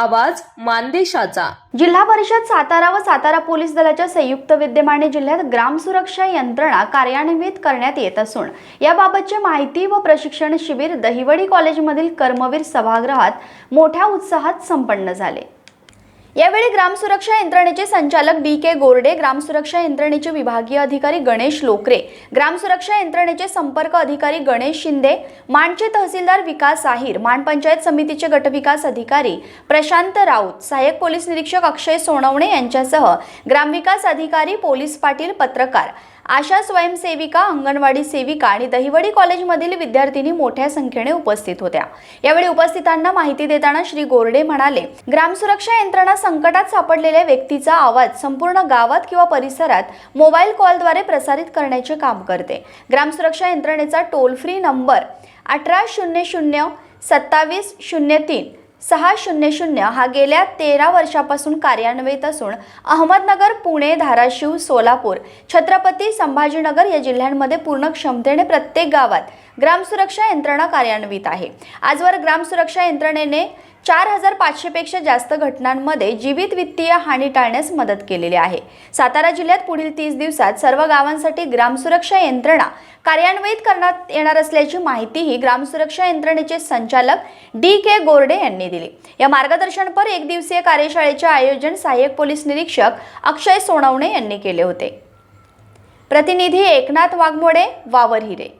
आवाज मानदेशाचा. जिल्हा परिषद सातारा व सातारा पोलीस दलाच्या संयुक्त विद्यमाने जिल्ह्यात ग्राम सुरक्षा यंत्रणा कार्यान्वित करण्यात येत असून याबाबतचे माहिती व प्रशिक्षण शिबिर दहिवडी कॉलेजमधील कर्मवीर सभागृहात मोठ्या उत्साहात संपन्न झाले. यावेळी ग्राम सुरक्षा यंत्रणेचे संचालक डी के गोरडे ग्राम सुरक्षा यंत्रणेचे विभागीय अधिकारी गणेश लोकरे ग्राम सुरक्षा यंत्रणेचे संपर्क अधिकारी गणेश शिंदे माणचे तहसीलदार विकास आहिर माण पंचायत समितीचे गटविकास अधिकारी प्रशांत राऊत सहाय्यक पोलीस निरीक्षक अक्षय सोनवणे यांच्यासह ग्रामविकास अधिकारी पोलीस पाटील पत्रकार. आशा स्वयंसेविका अंगणवाडी सेविका आणि दहिवडी कॉलेजमधील विद्यार्थिनी मोठ्या संख्येने उपस्थित होत्या. यावेळी उपस्थितांना माहिती देताना श्री गोरडे म्हणाले ग्राम सुरक्षा यंत्रणा संकटात सापडलेल्या व्यक्तीचा आवाज संपूर्ण गावात किंवा परिसरात मोबाईल कॉलद्वारे प्रसारित करण्याचे काम करते. ग्राम सुरक्षा यंत्रणेचा टोल फ्री नंबर अठरा शून्य शून्य सत्तावीस शून्य तीन सहा शून्य शून्य हा गेल्या तेरा वर्षापासून कार्यान्वित असून अहमदनगर पुणे धाराशिव सोलापूर छत्रपती संभाजीनगर या जिल्ह्यांमध्ये पूर्ण क्षमतेने प्रत्येक गावात ग्राम सुरक्षा यंत्रणा कार्यान्वित आहे. आजवर ग्राम सुरक्षा यंत्रणेने चार हजार पाचशेपेक्षा जास्त घटनांमध्ये जीवित वित्तीय हानी टाळण्यास मदत केलेली आहे. सातारा जिल्ह्यात पुढील तीस दिवसात सर्व गावांसाठी ग्राम सुरक्षा यंत्रणा कार्यान्वित करण्यात येणार असल्याची माहितीही ग्राम सुरक्षा यंत्रणेचे संचालक डी के गोरडे यांनी दिली. या मार्गदर्शनपर एक दिवसीय कार्यशाळेचे आयोजन सहाय्यक पोलीस निरीक्षक अक्षय सोनवणे यांनी केले होते. प्रतिनिधी एकनाथ वाघमोडे वावर हिरे.